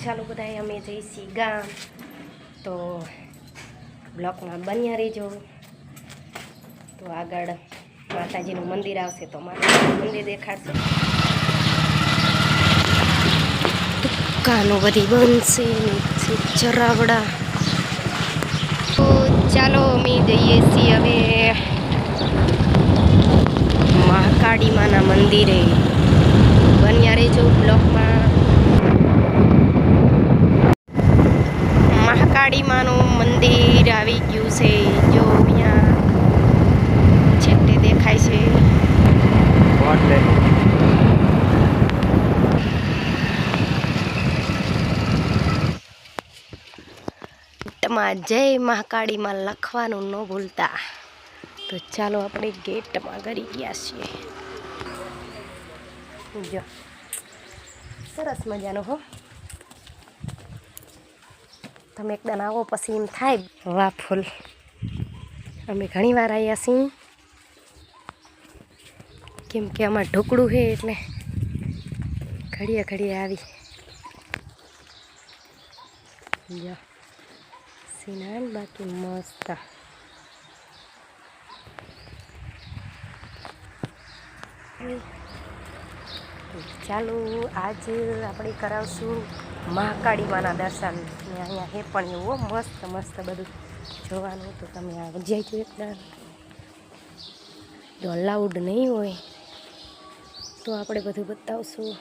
ચાલો બધાએ અમે જઈશી ગામ. તો બ્લોકમાં બન્યા રહેજો. તો આગળ માતાજીનું મંદિર આવશે તો માતાજીનું મંદિર દેખાડશે. દુકાનો બધી બનશે ચરાવડા. તો ચાલો અમે જઈએ છીએ હવે મહાકાળી માના મંદિરે. બન્યા રહેજો બ્લોકમાં મહાકાળી માનું મંદિર આવી ગયું છે જો અહીંયા છેટે દેખાય છે. ગેટમાં જય મહાકાળીમાં લખવાનું ન ભૂલતા. તો ચાલો આપણે ગેટમાં કરી ગયા છીએ. જો. સરસ મજાનો હો. તમે એકદમ આવો પછી એમ થાય. વાહ, ફૂલ. અમે ઘણી વાર આવ્યા છીએ. કેમ કે આમાં ઢોકળું છે એટલે ઘડીએ ઘડીએ આવી. સિનાન બાકી મસ્ત. ચાલો, આજે આપણે કરાવશું મહાકાળી માના દર્શન અહીંયા હે પણ એવું મસ્ત મસ્ત બધું જોવાનું તો તમે આ જઈજો એકદમ જો અલાઉડ નહીં હોય, તો આપણે બધું બતાવશું.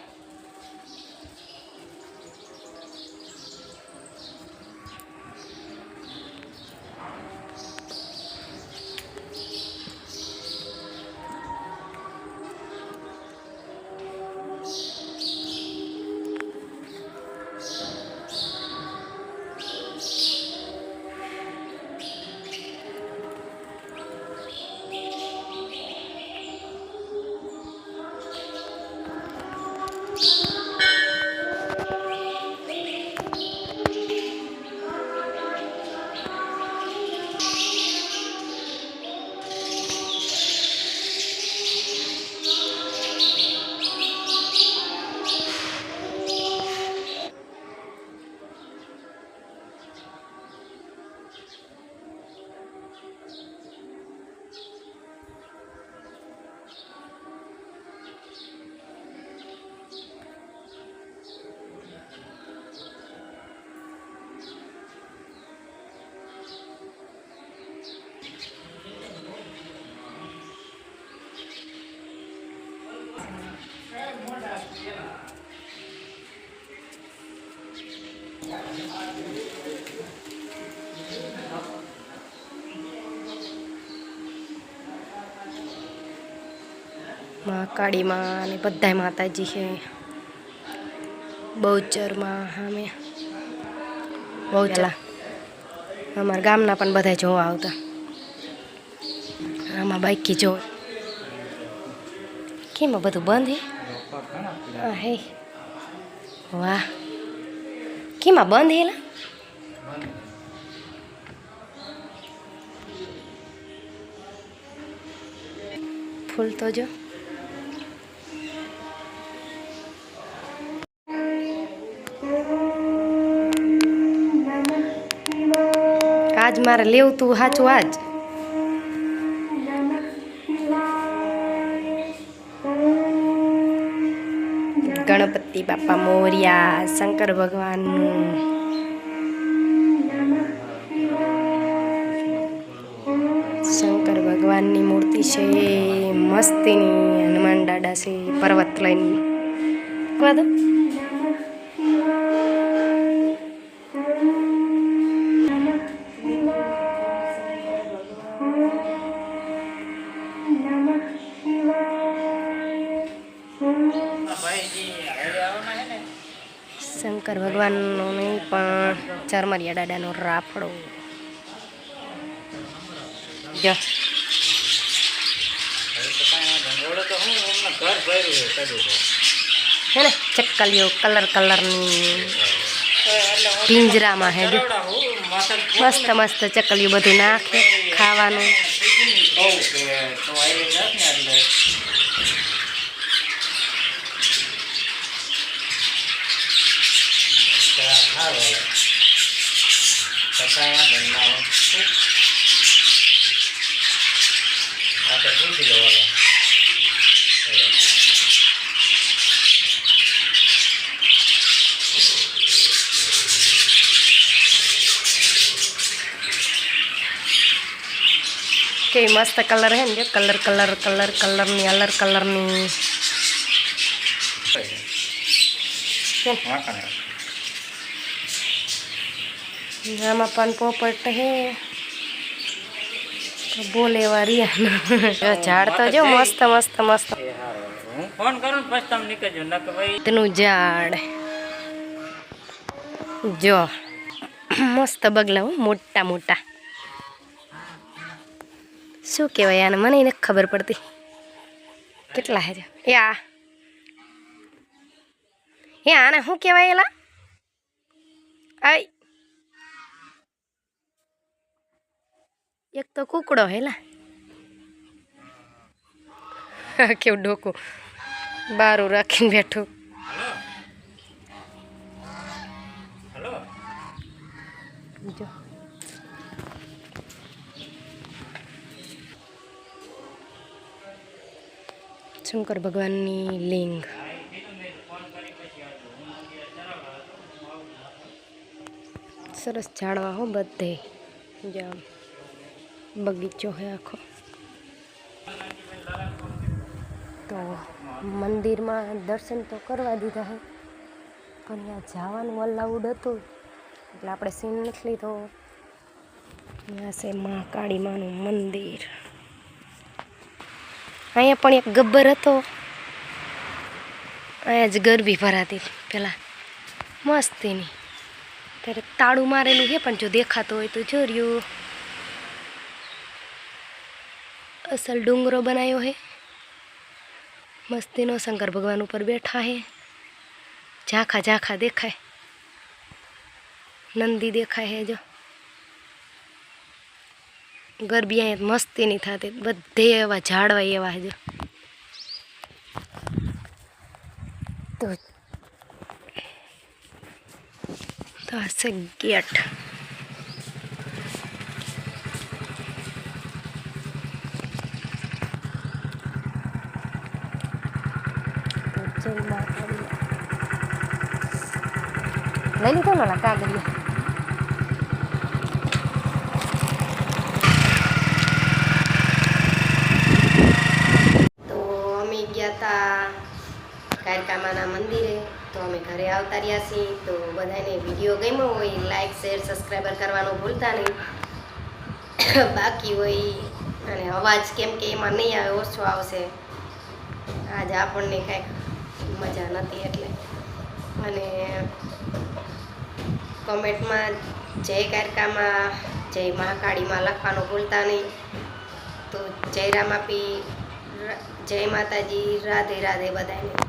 મહાકાળીમાં અને બધાય માતાજી છે. બહુચરમાં અમે. બહુચલા અમારા ગામના પણ બધા જોવા આવતા. આમાં બાઈકી જો. કેમ બધું બંધ હે? હે વાહ. કેમાં બંધ હેલા? ફૂલ તો જો. આજ મારે લેવું તું સાચું આજ. ગણપતિ બાપા મોર્યા, શંકર ભગવાનનું. શંકર ભગવાનની મૂર્તિ છે, મસ્તીની, હનુમાન દાદા છે, પર્વત લઈને. શંકર ભગવાનનો નહીં, પણ ચરમરિયા દાદાનો રાફડો. જો. હે ને કલર કલરની. પિંજરામાં હે મસ્ત મસ્ત ચકલીઓ બધું નાખે, ખાવાનું. સારું હાલે કસાયા ઘરના આ તો પૂછી લો વાલા કેવી મસ્ત કલર હે ને જો કલર કલર કલર કલરની અલર કલરની વાંકાને આમાં પણ પોપટ હે તો બોલે વારિયા ઝાડ તો જો મસ્ત મસ્ત મસ્ત એ સારું હું ફોન કરું ને પછી તમે નીકળજો નકર ભાઈ તેનું ઝાડ જો મસ્ત બગલા હો મોટા મોટા શું કહેવાય આને મને નથી ખબર પડતી કેટલા હે એ આ એ આને શું કહેવાય એલા આય એક તો કુકડો હેલા કેવું ડોકું બારું રાખીને બેઠું. જો. શંકર ભગવાનની લિંગ. સરસ ઝાડવા હો બધે. જામ બગીચો હે આખો. તો મંદિરમાં દર્શન તો કરવા દીધા હે, પણ ત્યાં જવાનું અલાઉડ હતું. એટલે આપણે સીન નથી લીધો. ત્યાં છે મા કાળી માનું મંદિર. અહીંયા પણ એક ગબ્બર હતો. અહીંયા જ ગરબી ભરાતી પેલા મસ્તીની. ત્યારે તાળું મારેલું છે પણ જો દેખાતું હોય તો જોર્યું. અસલ ડુંગરો બનાવ્યો હે મસ્તીનો શંકર ભગવાન ઉપર બેઠા હે ઝાંખા ઝાંખા દેખાય નંદી દેખાય હે જો ગરબી અહીંયા મસ્તી નહીં થતી બધે એવા ઝાડવા એવા જો તો તો આ છે ગેટ તો જય માતાજી. લઈ લીધો ને કાગળિયા તો અમે ગયા હતા કારકામાના મંદિરે. તો અમે ઘરે આવતા રહ્યા છીએ. તો બધાને વીડિયો ગમ્યો હોય લાઈક શેર સબસ્ક્રાઈબર કરવાનું ભૂલતા નહીં. બાકી હોય, અને અવાજ કેમ કે એમાં નહીં આવે, ઓછો આવશે. આજ આપણને કાંઈક મજા નથી એટલે. અને કોમેન્ટમાં જય કારકામાં જય મહાકાળીમાં લખવાનું ભૂલતા નહીં. તો જય રામાપી જય માતાજી, રાધે રાધે બધાને.